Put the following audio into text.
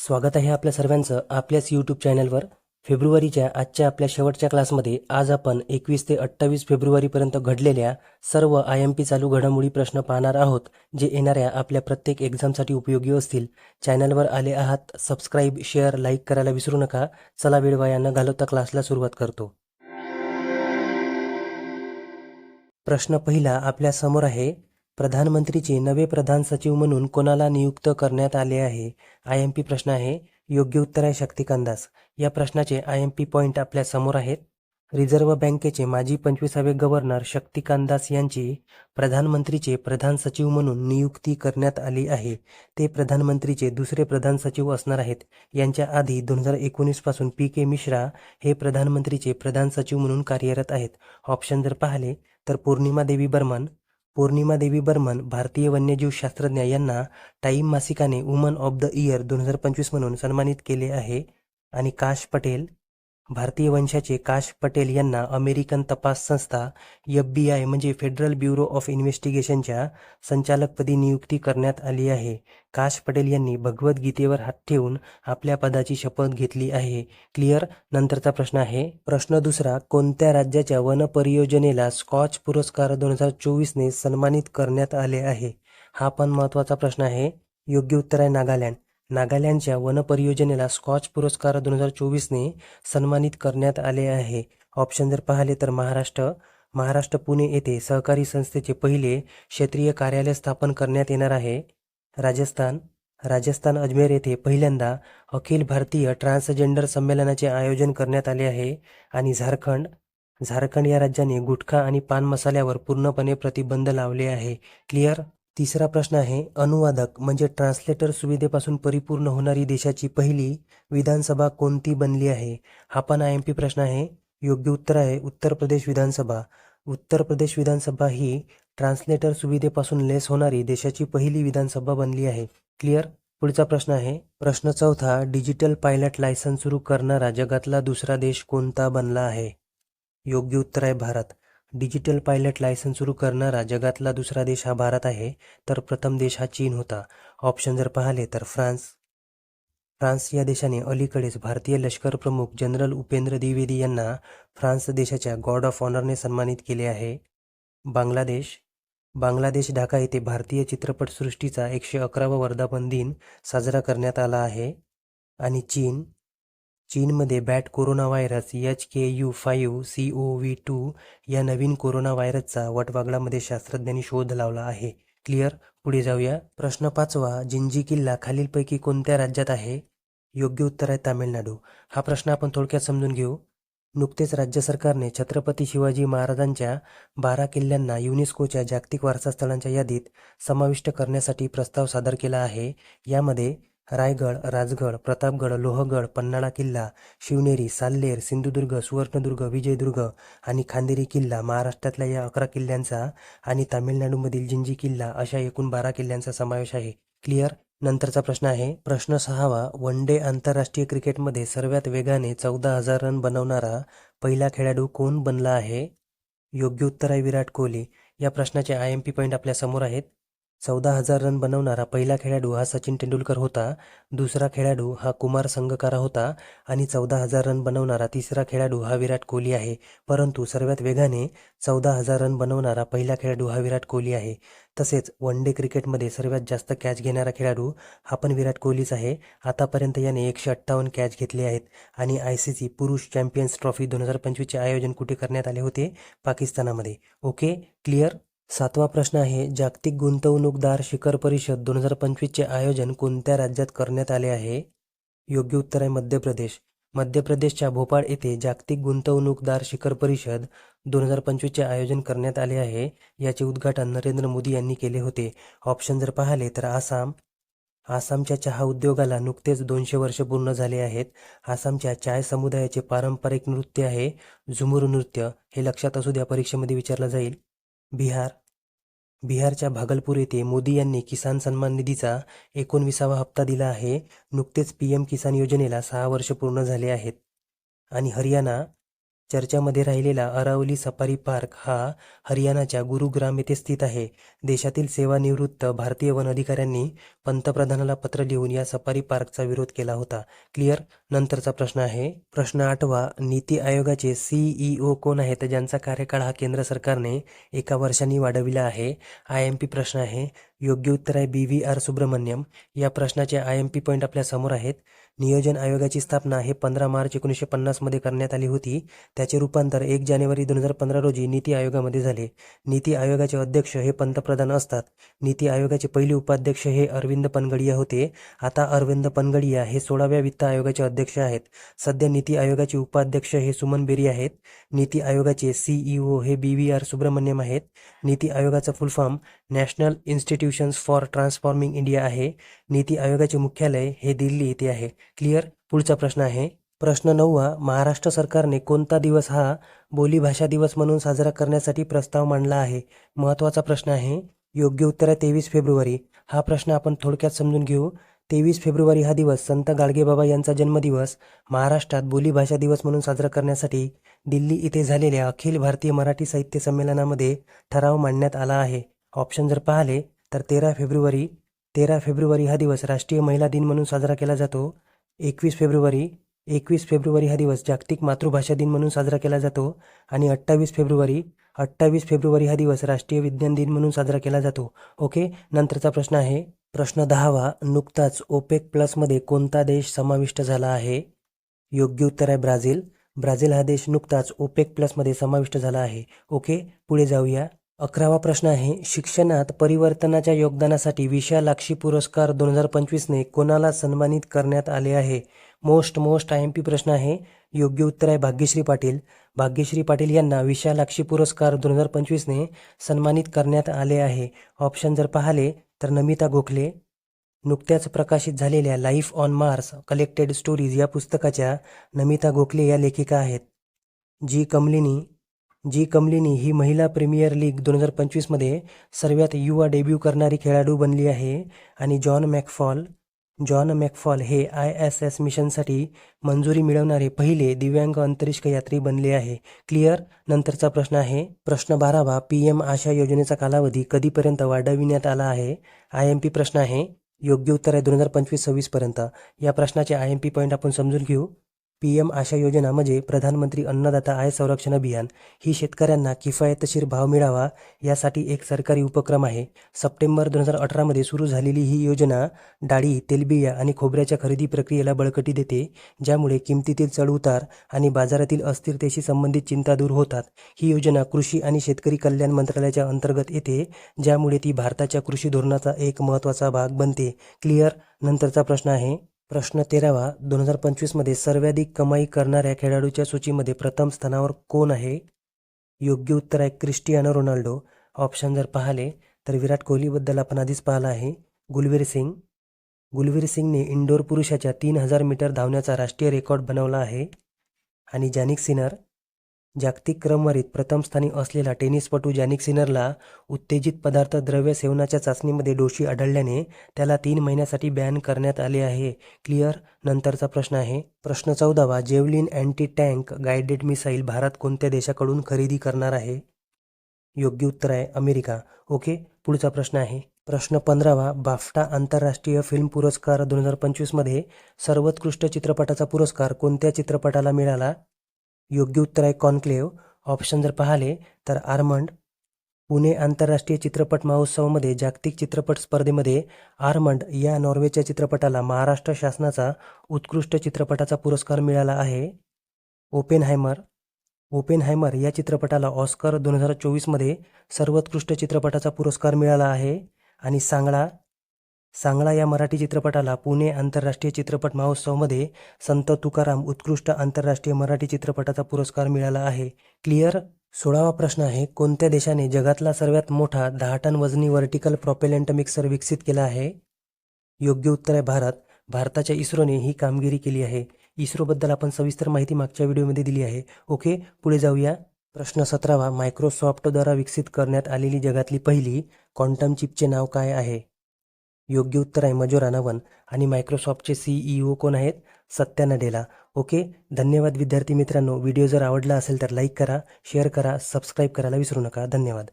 स्वागत आहे आपल्या सर्वांचं आपल्याच यूट्यूब चॅनलवर फेब्रुवारीच्या आजच्या आपल्या शेवटच्या क्लासमध्ये आज आपण एकवीस ते अठ्ठावीस फेब्रुवारीपर्यंत घडलेल्या सर्व आय एम पी चालू घडामोडी प्रश्न पाहणार आहोत जे येणाऱ्या आपल्या प्रत्येक एक्झामसाठी उपयोगी असतील. चॅनलवर आले आहात सबस्क्राईब शेअर लाईक करायला विसरू नका. चला वेळ वाया न घालवता क्लासला सुरुवात करतो. प्रश्न पहिला आपल्यासमोर आहे प्रधानमंत्रीचे नवे प्रधान सचिव म्हणून कोणाला नियुक्त करण्यात आले आहे? आय एम पी प्रश्न आहे. योग्य उत्तर आहे शक्तिकांत दास या प्रश्नाचे आय एम पी पॉईंट आपल्यासमोर आहेत. रिझर्व्ह बँकेचे माजी पंचवीसावे गव्हर्नर शक्तिकांत दास यांची प्रधानमंत्रीचे प्रधान सचिव म्हणून नियुक्ती करण्यात आली आहे. ते प्रधानमंत्रीचे दुसरे प्रधान सचिव असणार आहेत. यांच्या आधी दोन हजार एकोणीसपासून पी के मिश्रा हे प्रधानमंत्रीचे प्रधान सचिव म्हणून कार्यरत आहेत. ऑप्शन जर पाहिले तर पौर्णिमा देवी बर्मन पौर्णिमा देवी बर्मन भारतीय वन्यजीव शास्त्रज्ञ यांना टाईम मासिकाने वुमन ऑफ द इयर दोन हजार पंचवीस म्हणून सन्मानित केले आहे. आणि काश पटेल भारतीय वंशाचे काश पटेल यांना अमेरिकन तपास संस्था एफ बी आय म्हणजे फेडरल ब्युरो ऑफ इन्व्हेस्टिगेशनच्या संचालकपदी नियुक्ती करण्यात आली आहे. काश पटेल यांनी भगवद्गीतेवर हात ठेवून आपल्या पदाची शपथ घेतली आहे. क्लिअर? नंतरचा प्रश्न आहे. प्रश्न दुसरा कोणत्या राज्याच्या वन परियोजनेला स्कॉच पुरस्कार दोन हजार चोवीसने सन्मानित करण्यात आले आहे? हा पण महत्त्वाचा प्रश्न आहे. योग्य उत्तर आहे नागालँड. नागालँडच्या वनपरियोजनेला स्कॉच पुरस्कार दोन हजार चोवीसने सन्मानित करण्यात आले आहे. ऑप्शन जर पाहिले तर महाराष्ट्र महाराष्ट्र पुणे येथे सहकारी संस्थेचे पहिले क्षेत्रीय कार्यालय स्थापन करण्यात येणार आहे. राजस्थान राजस्थान अजमेर येथे पहिल्यांदा अखिल भारतीय ट्रान्सजेंडर संमेलनाचे आयोजन करण्यात आले आहे आणि झारखंड झारखंड या राज्याने गुटखा आणि पान मसाल्यावर पूर्णपणे प्रतिबंध लावले आहे. क्लिअर? तिसरा प्रश्न आहे अनुवादक म्हणजे ट्रान्सलेटर सुविधेपासून परिपूर्ण होणारी देशाची पहिली विधानसभा कोणती बनली आहे? हा पण आय एम पी प्रश्न आहे. योग्य उत्तर आहे उत्तर प्रदेश विधानसभा. उत्तर प्रदेश विधानसभा ही ट्रान्सलेटर सुविधेपासून लेस होणारी देशाची पहिली विधानसभा बनली आहे. क्लिअर? पुढचा प्रश्न आहे प्रश्न चौथा डिजिटल पायलट लायसन्स सुरू करणारा जगातला दुसरा देश कोणता बनला आहे? योग्य उत्तर आहे भारत. डिजिटल पायलट लायसन्स सुरू करणारा जगातला दुसरा देश हा भारत आहे तर प्रथम देश हा चीन होता. ऑप्शन जर पाहिले तर फ्रान्स. फ्रान्स या देशाने अलीकडेच भारतीय लष्कर प्रमुख जनरल उपेंद्र द्विवेदी यांना फ्रान्स देशाच्या गॉड ऑफ ऑनरने सन्मानित केले आहे. बांगलादेश. बांगलादेश ढाका येथे भारतीय चित्रपटसृष्टीचा एकशे अकरावा वर्धापन दिन साजरा करण्यात आला आहे. आणि चीन. चीनमध्ये bat corona virus H K U five C O V two या नवीन कोरोना व्हायरसचा वटवागडामध्ये शास्त्रज्ञांनी शोध लावला आहे. क्लिअर? पुढे जाऊया. प्रश्न पाचवा. जिंजी किल्ला खालीलपैकी कोणत्या राज्यात आहे? योग्य उत्तर आहे तामिळनाडू. हा प्रश्न आपण थोडक्यात समजून घेऊ. नुकतेच राज्य सरकारने छत्रपती शिवाजी महाराजांच्या बारा किल्ल्यांना युनेस्कोच्या जागतिक वारसा स्थळांच्या यादीत समाविष्ट करण्यासाठी प्रस्ताव सादर केला आहे. यामध्ये रायगड राजगड प्रतापगड लोहगड पन्हाळा किल्ला शिवनेरी साल्लेर सिंधुदुर्ग सुवर्णदुर्ग विजयदुर्ग आणि खांदेरी किल्ला महाराष्ट्रातल्या या अकरा किल्ल्यांचा आणि तामिळनाडूमधील जिंजी किल्ला अशा एकूण बारा किल्ल्यांचा समावेश आहे. क्लिअर नंतरचा प्रश्न आहे. प्रश्न सहावा वन डे आंतरराष्ट्रीय क्रिकेटमध्ये सर्वात वेगाने चौदा हजार रन बनवणारा पहिला खेळाडू कोण बनला आहे? योग्य उत्तर आहे विराट कोहली. या प्रश्नाचे आय एम पी पॉईंट आपल्यासमोर आहेत. चौदा हजार रन बनवणारा पहिला खेळाडू हा सचिन तेंडुलकर होता. दुसरा खेळाडू हा कुमार संगकारा होता. आणि चौदा हजार रन बनवणारा तिसरा खेळाडू हा विराट कोहली आहे. परंतु सर्वात वेगाने चौदा हजार रन बनवणारा पहिला खेळाडू हा विराट कोहली आहे. तसेच वन डे क्रिकेटमध्ये सर्वात जास्त कॅच घेणारा खेळाडू हा पण विराट कोहलीच आहे. आतापर्यंत याने एकशे अठ्ठावन्न कॅच घेतले आहेत. आणि आय सी सी पुरुष चॅम्पियन्स ट्रॉफी दोन हजार पंचवीसचे आयोजन कुठे करण्यात आले होते? पाकिस्तानामध्ये. ओके? क्लिअर? सातवा प्रश्न आहे जागतिक गुंतवणूकदार शिखर परिषद दोन हजार पंचवीसचे आयोजन कोणत्या राज्यात करण्यात आले आहे? योग्य उत्तर आहे मध्य प्रदेश. मध्य प्रदेशच्या भोपाळ येथे जागतिक गुंतवणूकदार शिखर परिषद दोन हजार पंचवीसचे आयोजन करण्यात आले आहे याचे उद्घाटन नरेंद्र मोदी यांनी केले होते. ऑप्शन जर पाहिले तर आसाम. आसामच्या चहा उद्योगाला नुकतेच दोनशे वर्ष पूर्ण झाले आहेत. आसामच्या चाय समुदायाचे पारंपरिक नृत्य आहे झुमुर नृत्य हे लक्षात असू द्या परीक्षेमध्ये विचारलं जाईल. बिहार. बिहारच्या भागलपूर येथे मोदी यांनी किसान सन्मान निधीचा एकोणविसावा हप्ता दिला आहे. नुकतेच पी एम किसान योजनेला सहा वर्ष पूर्ण झाले आहेत. आणि हरियाणा चर्चामध्ये राहिलेला अरावली सफारी पार्क हा हरियाणाच्या गुरुग्राम येथे स्थित आहे. देशातील सेवानिवृत्त भारतीय वन अधिकाऱ्यांनी पंतप्रधानाला पत्र लिहून या सफारी पार्कचा विरोध केला होता. क्लिअर? नंतरचा प्रश्न आहे. प्रश्न आठवा नीती आयोगाचे सीईओ कोण आहेत? ज्यांचा कार्यकाळ हा केंद्र सरकारने एका वर्षांनी वाढविला आहे? आय एम पी प्रश्न आहे. योग्य उत्तर आहे. B V R Subrahmanyam. या प्रश्नाचे आय एम पी पॉईंट आपल्यासमोर आहेत. नियोजन आयोगाची स्थापना हे पंधरा मार्च एकोणीसशे पन्नासमध्ये करण्यात आली होती. त्याचे रूपांतर एक जानेवारी दोन हजार पंधरा रोजी नीती आयोगामध्ये झाले. नीती आयोगाचे अध्यक्ष हे पंतप्रधान असतात. नीती आयोगाचे पहिले उपाध्यक्ष हे अरविंद पनगडिया होते. आता अरविंद पनगडिया हे सोळाव्या वित्त आयोगाचे अध्यक्ष आहेत. सध्या नीती आयोगाचे उपाध्यक्ष हे सुमन बेरी आहेत. नीती आयोगाचे सीईओ हे बी व्ही आर सुब्रमण्यम आहेत. नीती आयोगाचा full form national institutions for transforming India आहे. नीती आयोगाचे मुख्यालय हे दिल्ली येथे आहे. क्लिअर? पुढचा प्रश्न आहे. प्रश्न नववा महाराष्ट्र सरकारने कोणता दिवस हा बोलीभाषा दिवस म्हणून साजरा करण्यासाठी प्रस्ताव मांडला आहे? महत्त्वाचा प्रश्न आहे. योग्य उत्तर आहे तेवीस फेब्रुवारी. हा प्रश्न आपण थोडक्यात समजून घेऊ. तेवीस फेब्रुवारी हा दिवस संत गाडगेबाबा यांचा जन्मदिवस महाराष्ट्रात बोलीभाषा दिवस म्हणून साजरा करण्यासाठी दिल्ली इथे झालेल्या अखिल भारतीय मराठी साहित्य संमेलनामध्ये ठराव मांडण्यात आला आहे. ऑप्शन जर पाहिले तर तेरा फेब्रुवारी तेरा फेब्रुवारी हा दिवस राष्ट्रीय महिला दिन म्हणून साजरा केला जातो. एकवीस फेब्रुवारी एकवीस फेब्रुवारी हा दिवस जागतिक मातृभाषा दिन म्हणून साजरा केला जातो आणि अठ्ठावीस फेब्रुवारी अठ्ठावीस फेब्रुवारी हा दिवस राष्ट्रीय विज्ञान दिन म्हणून साजरा केला जातो. ओके नंतरचा प्रश्न आहे. प्रश्न दहावा नुकताच ओपेक प्लसमध्ये कोणता देश समाविष्ट झाला आहे? योग्य उत्तर आहे ब्राझील. ब्राझील हा देश नुकताच ओपेक प्लसमध्ये समाविष्ट झाला आहे. ओके पुढे जाऊया. अकरावा प्रश्न आहे शिक्षणात परिवर्तनाच्या योगदानासाठी विशालाक्षी पुरस्कार दोन हजार पंचवीसने कोणाला सन्मानित करण्यात आले आहे? Most most I M P प्रश्न आहे योग्य उत्तर आहे भाग्यश्री पाटील. भाग्यश्री पाटील यांना विशालाक्षी पुरस्कार दोन हजार पंचवीसने सन्मानित करण्यात आले आहे. ऑप्शन जर पाहिले तर नमिता गोखले नुकत्याच प्रकाशित झालेल्या life on Mars collected stories या पुस्तकाच्या नमिता गोखले या लेखिका आहेत. जी कमलिनी जी कमलिनी ही महिला प्रीमियर लीग दोन हजार पंचवीसमध्ये सर्वात युवा डेब्यू करणारी खेळाडू बनली आहे आणि जॉन मॅकफॉल जॉन मॅकफॉल हे आय एस एस मिशनसाठी मंजुरी मिळवणारे पहिले दिव्यांग अंतरिक्ष यात्री बनले आहे. क्लिअर? नंतरचा प्रश्न आहे. प्रश्न बारावा पी एम आशा योजनेचा कालावधी कधीपर्यंत वाढविण्यात आला आहे? आय एम पी प्रश्न आहे. योग्य उत्तर आहे दोन हजार पंचवीस सव्वीसपर्यंत या प्रश्नाचे आय एम पी पॉईंट आपण समजून घेऊ. पी एम आशा योजना म्हणजे प्रधानमंत्री अन्नदाता आय संरक्षण अभियान. ही शेतकऱ्यांना किफायतशीर भाव मिळावा यासाठी एक सरकारी उपक्रम आहे. सप्टेंबर दोन हजार अठरामध्ये सुरू झालेली ही योजना डाळी तेलबिया आणि खोबऱ्याच्या खरेदी प्रक्रियेला बळकटी देते ज्यामुळे किमतीतील चढउतार आणि बाजारातील अस्थिरतेशी संबंधित चिंता दूर होतात. ही योजना कृषी आणि शेतकरी कल्याण मंत्रालयाच्या अंतर्गत येते ज्यामुळे ती भारताच्या कृषी धोरणाचा एक महत्त्वाचा भाग बनते. क्लिअर? नंतरचा प्रश्न आहे. प्रश्न तेरावा दोन हजार पंचवीसमध्ये सर्वाधिक कमाई करणाऱ्या खेळाडूच्या सूचीमध्ये प्रथम स्थानावर कोण आहे? योग्य उत्तर आहे क्रिस्टियानो रोनाल्डो. ऑप्शन जर पाहिले तर विराट कोहलीबद्दल आपण आधीच पाहिलं आहे. गुलवीर सिंग. गुलवीर सिंगने इंडोर पुरुषाच्या तीन हजार मीटर धावण्याचा राष्ट्रीय रेकॉर्ड बनवला आहे. आणि जॅनिक सिनर जागतिक क्रमवारीत प्रथम स्थानी असलेला टेनिसपटू जॅनिक सिनरला उत्तेजित पदार्थ द्रव्य सेवनाच्या चाचणीमध्ये दोषी आढळल्याने त्याला तीन महिन्यासाठी बॅन करण्यात आले आहे. क्लिअर? नंतरचा प्रश्न आहे. प्रश्न चौदावा javelin anti tank guided missile Bharat कोणत्या देशाकडून खरेदी करणार आहे? योग्य उत्तर आहे अमेरिका. ओके पुढचा प्रश्न आहे. प्रश्न पंधरावा बाफ्टा आंतरराष्ट्रीय फिल्म पुरस्कार दोन हजार पंचवीसमध्ये सर्वोत्कृष्ट चित्रपटाचा पुरस्कार कोणत्या चित्रपटाला मिळाला? योग्य उत्तर आहे कॉन्क्लेव्ह. ऑप्शन जर पाहिले तर आर्मंड पुणे आंतरराष्ट्रीय चित्रपट महोत्सवामध्ये जागतिक चित्रपट स्पर्धेमध्ये आर्मंड या नॉर्वेच्या चित्रपटाला महाराष्ट्र शासनाचा उत्कृष्ट चित्रपटाचा पुरस्कार मिळाला आहे. ओपेनहायमर ओपेनहायमर या चित्रपटाला ऑस्कर दोन हजार चोवीसमध्ये सर्वोत्कृष्ट चित्रपटाचा पुरस्कार मिळाला आहे. आणि सांगळा सांगला या मराठी चित्रपटाला पुणे आंतरराष्ट्रीय चित्रपट महोत्सवमध्ये संत तुकाराम उत्कृष्ट आंतरराष्ट्रीय मराठी चित्रपटाचा पुरस्कार मिळाला आहे. क्लिअर? सोळावा प्रश्न आहे कोणत्या देशाने जगातला सर्वात मोठा दहा टन वजनी व्हर्टिकल प्रॉपेलंट मिक्सर विकसित केला आहे? योग्य उत्तर आहे भारत. भारताच्या इस्रोने ही कामगिरी केली आहे. इस्रोबद्दल आपण सविस्तर माहिती मागच्या व्हिडिओमध्ये दिली आहे. ओके पुढे जाऊया. प्रश्न सतरावा मायक्रोसॉफ्टद्वारा विकसित करण्यात आलेली जगातली पहिली क्वांटम चिपचे नाव काय आहे? योग्य उत्तर आहे मजोरा नवन आणि मायक्रोसॉफ्टचे सीईओ कोण आहेत? सत्या नडेला. ओके? धन्यवाद विद्यार्थी मित्रांनो. व्हिडिओ जर आवडला असेल तर लाईक करा शेअर करा सबस्क्राईब करायला विसरू नका. धन्यवाद.